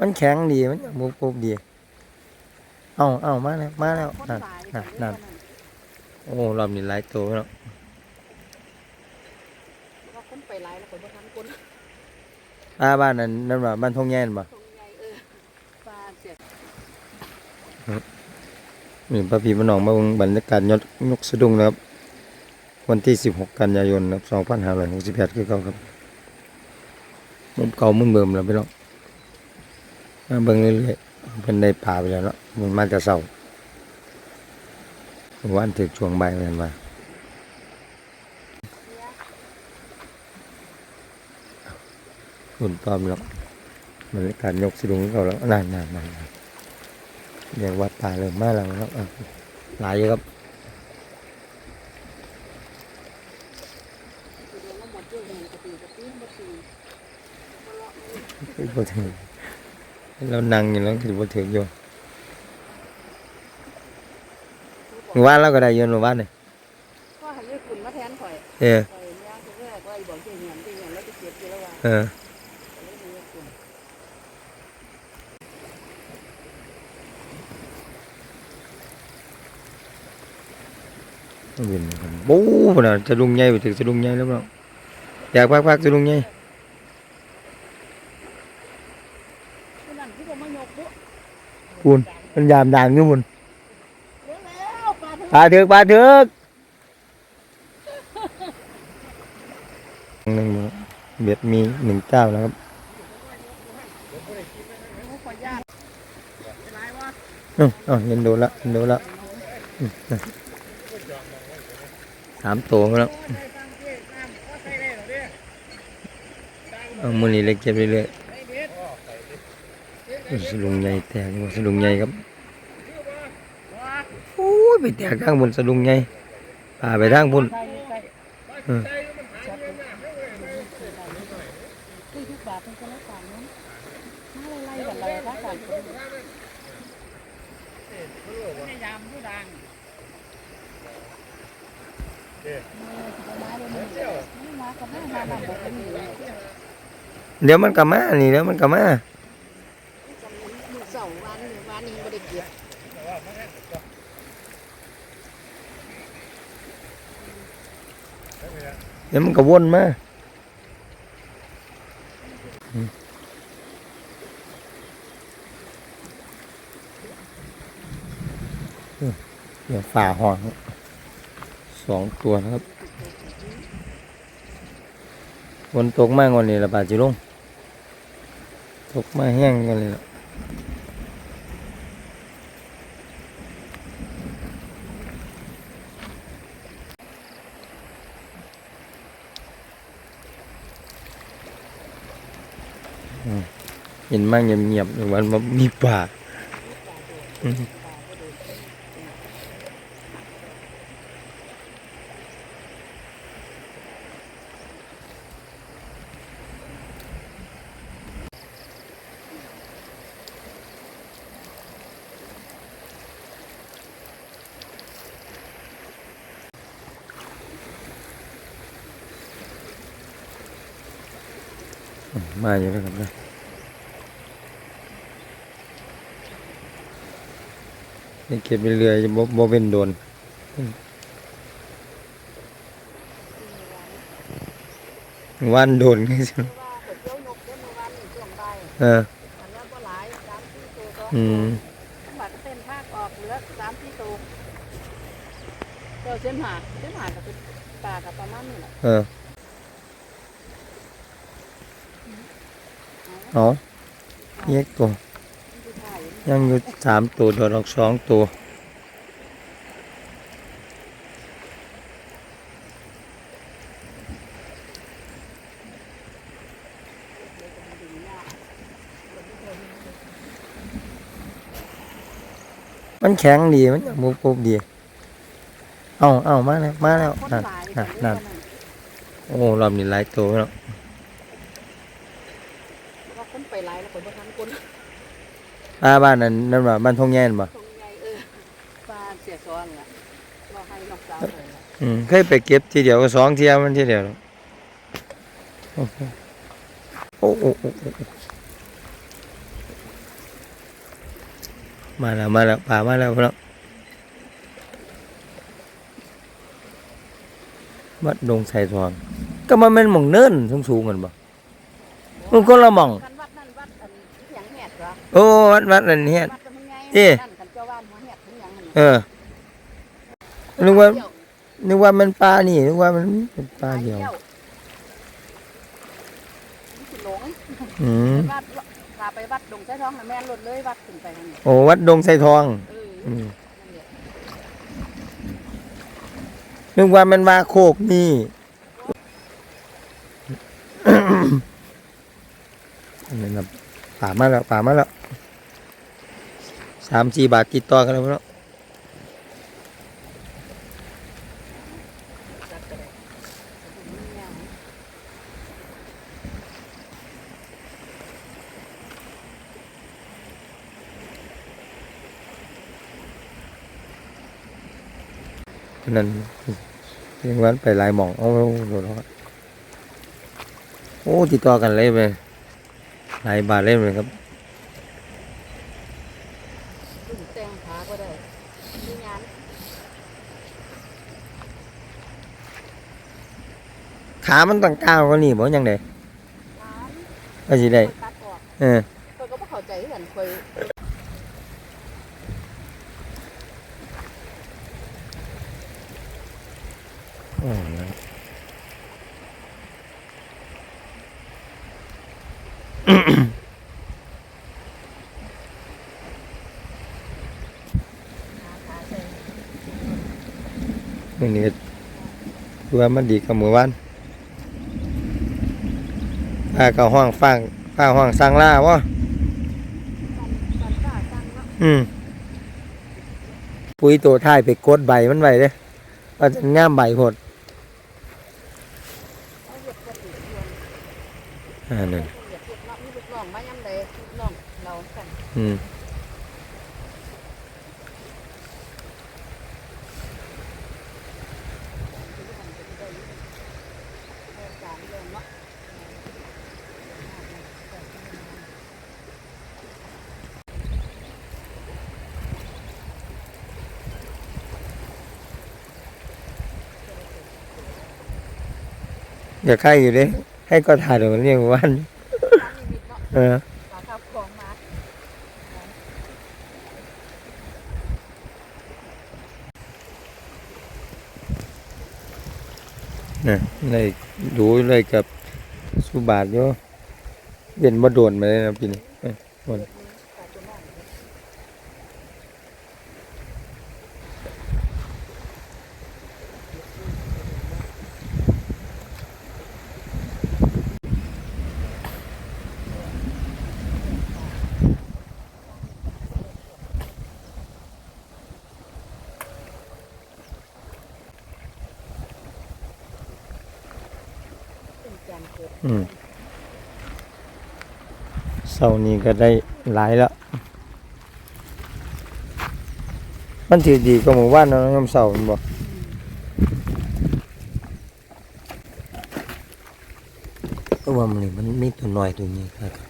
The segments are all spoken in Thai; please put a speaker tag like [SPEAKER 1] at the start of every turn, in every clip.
[SPEAKER 1] มันแข็งดีมันบุบบุบดีเอาเอามาแล้วมาแล้ว
[SPEAKER 2] คน
[SPEAKER 1] นั่น
[SPEAKER 2] หลาย
[SPEAKER 1] นั่น
[SPEAKER 2] ก็
[SPEAKER 1] นั่น
[SPEAKER 2] เลย
[SPEAKER 1] โอ้รอบนี้หลายตัวแล้ว
[SPEAKER 2] ว่าคนไปหลายแล้วคนบ่ทันคน
[SPEAKER 1] ป้าบ้านนั้นนั่นว่าบ้านทงแย่นบ่
[SPEAKER 2] ตรงใหญ่เออปลาเสีย
[SPEAKER 1] นี่ป้าพี่ป้าน้องมาเบิ่งบรรยากาศยอดนกสะดุ้งนะครับ วันที่ 16 กันยายนนะครับ2568คือเก่าครับมุมเก่ามุมเบิ่มแล้วพี่น้องมา เบิ่งเรื่อยๆเพิ่นได้ป่าไปแล้วเนาะมันมาแต่เช้าวันถึกช่วงใบ่ายม่นว่าคุณปอมหรอกมันการยกสะดุงเขาแล้วนั่นนั่นนั่นเรียกว่าป่าเริ่มมาแล้วครับอะหลายครับ
[SPEAKER 2] คือเดี๋ยวมันหมดเรื่องเงินกระตีกระตีนบ่ตีบ่เลาะนี่
[SPEAKER 1] บ่ถึง เรานั่งอยู่แล้วถือว่าถึงอยู่หมู่บ้านเราก็ได้อยืนหมู่บ้านนี่
[SPEAKER 2] ก็ให้ยายคุณมาแทนข่อย
[SPEAKER 1] เออ
[SPEAKER 2] ข่อยย่างคือแรกว่าไอ้บอกเจียเหียนเจียเหียนแล้วจะเก็บอยู่แล้วว่า
[SPEAKER 1] เออ
[SPEAKER 2] ก็เลยมียายคุณ
[SPEAKER 1] วินครับบู๊น่ะจะลุงใหญ่ไปถึงจะลุงใหญ่แล้วเปล่าอยากพักๆจะลุงใหญ่
[SPEAKER 2] นั้นที่บ่มายกปุ๊
[SPEAKER 1] ปูนมันยามด่างอยู่มุน
[SPEAKER 2] เร็วแล้วปลาทั้ง
[SPEAKER 1] ปลาเถือกปลาเถือกหนึ่งเบ็ดมีหนึ่งเจ้าแล้วครับ
[SPEAKER 2] ข่อยย่านหลายว่า
[SPEAKER 1] เอ้าเอ้าเห็นโดนละเห็นโดนละอืมน่ะสามตัวแล้วเอามือนี้เล็กเก็บเรื่อยๆ สลุงใหญ่แตกอยู่สลุงใหญ่ครับโอ้ยไปแตกทางบนสลุงใหญ่ป่าไปทางบน
[SPEAKER 2] เป็นคนละสามนั้นมาไล่ๆกันเลยถ้ากันคนพยายามผู้ดังมากับแม่มาบอกกันอยู่
[SPEAKER 1] เดี๋ยวมันกลับมานี่เดี๋ยวมันกลับมา
[SPEAKER 2] มือเสาร์วันวันนี้ไม่ได้เก็บ
[SPEAKER 1] เดี๋ยวมันก็วนมาเดี๋ยวฝ่าหอนสองตัวนะครับฝนตกมากกว่านี้ละบาดจิลงตกมาแห้งกันเลยละ เห็นมากเงียบๆหรือวันมันมีป่ามาอยู่แล้วครับนะ เก็บไปเรื่อยๆบ่บ่เป็นโดนอืมวันโดน
[SPEAKER 2] ว่าเกิดเจ้านกเจ้าในวันช่วงบ่าย
[SPEAKER 1] เออ
[SPEAKER 2] อันนั้นก็หลายสามสี่ตัวก็
[SPEAKER 1] อืม
[SPEAKER 2] บัดเส้นภาคออกเหลือสามสี่ตัวเจ้าเส้นหาดเส้นหาดก็เป็นปลากับประมาณนี้แหละ
[SPEAKER 1] เออเอาแยกตัว
[SPEAKER 2] ที่ถ่า ยั
[SPEAKER 1] งอยู่สามตัวโดนออกสองตัวมันแข็งดีมันบุบบุบดี เอาเอามาแล้วมาแล้ว
[SPEAKER 2] นั่
[SPEAKER 1] นนั่นนั่นโอ้รอบนี้หลายตัวแล้ว
[SPEAKER 2] คนไปหลายแล้วคนบ่ทันคน
[SPEAKER 1] ป้าบ้านนั้นนั่นว่าบ้านทงแย่นบ่
[SPEAKER 2] ตรงใหญ่เออปลาเสียซ้อนล่ะเราให้นอกสาวเลยล่ะ
[SPEAKER 1] อืมเคยไปเก็บทีเดียวก็สองเที่ยวมันทีเดียวโอ้โหโอ้โอ้โอ้โอ้มาแล้วมาแล้วป่ามาแล้วพี่น้องวัดดงไทรทองก็มันเป็นหม่องเนินสูงๆกันบ่มันคนละหม่อง โอ้วัดวัดนั่นเฮ็ด
[SPEAKER 2] วัดจะมันไง
[SPEAKER 1] เอ๊ะ
[SPEAKER 2] นั่นกันเจ้าว่านหัวแหดถึงหยังนั่น
[SPEAKER 1] เออนึกว่านึกว่ามันปลานี่นึกว่ามันเป็นปลาเดียว
[SPEAKER 2] นี่สิหลง
[SPEAKER 1] อืม
[SPEAKER 2] วัดพาไปวัดดงใช้ท้องน่ะแม่นรถเลยวัดขึ้นไปนั่นน่ะ
[SPEAKER 1] โอ้วัดดงไทรทอง
[SPEAKER 2] เออ
[SPEAKER 1] อืม
[SPEAKER 2] นั่นแหละ
[SPEAKER 1] นึกว่ามันมาโคกนี่ อันนี้นะป่ามาแล้วป่ามาแล้ว สามสี่บาทติดต่อกันแล้วเนาะ
[SPEAKER 2] จัดไปเลยมันยาว
[SPEAKER 1] นั่นเรียกว่าไปลายหมองโอ้โหโดนแล้วโอ้ติดต่อกันเลยไปหลายบาทเลยเลยครับ
[SPEAKER 2] รุ่นแต่งขาก็ได้มีงาน
[SPEAKER 1] ขามันต้องก้าวกว่านี่บ่ยังได
[SPEAKER 2] งาน
[SPEAKER 1] ว่าสิได้
[SPEAKER 2] ตัดออก
[SPEAKER 1] เออ
[SPEAKER 2] ข้อยก็บ่เข้าใจคือกันข้อย
[SPEAKER 1] อ๋อนะ
[SPEAKER 2] หาขาใส่
[SPEAKER 1] มื้อนี้ก็ดูว่ามันดีกับมื้อวาน ฟ้าก็ห้องฟ้างฟ้าห้องสร้างล่าวะ
[SPEAKER 2] สั่นสั่นฟ้าสั่นเนาะ
[SPEAKER 1] อืมปุ๋ยตัวท้ายไปกดใบมันไว้เด้ว่าจะงามใบโพด
[SPEAKER 2] เอาเหยียบกระติกชวน
[SPEAKER 1] อ่านั่น
[SPEAKER 2] เหยียบเหยียบเนาะมีลูกน้องมายามใดลูกน้องเราสั่น
[SPEAKER 1] อืม
[SPEAKER 2] เออจานเดิมเนาะ
[SPEAKER 1] อย่าใกล้อยู่เด้ให้ก็ถ่ายตรงนี้มื้อวาน
[SPEAKER 2] ตามลิมิตเนาะ
[SPEAKER 1] เออ
[SPEAKER 2] ฝากข้าวของมา
[SPEAKER 1] น่ะได้ดูเลยกับสุบาทอยู่เย็นบ่โดนมาเลยนะปีนี้เอ้ยบ่น
[SPEAKER 2] ฝากตัวน้อง เป็นจาน เสา
[SPEAKER 1] นี้ก็ได้หลายแล้ว มันถือดีกว่าหมู่บ้านเนาะยามเสาร์แม่นบ่ก็ว่ามันนี่มันมีตัวน้อยตัวนี้ครับ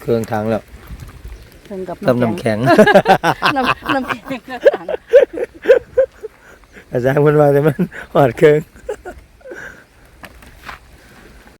[SPEAKER 1] เครื่องทางแล้ว
[SPEAKER 2] เพิ่งกับ
[SPEAKER 1] กับน้ำแข็ง
[SPEAKER 2] น้ำน้ำแข็งน้ำตาล
[SPEAKER 1] อาจารย์เพิ่นว่าแต่มันหอดเครื่อง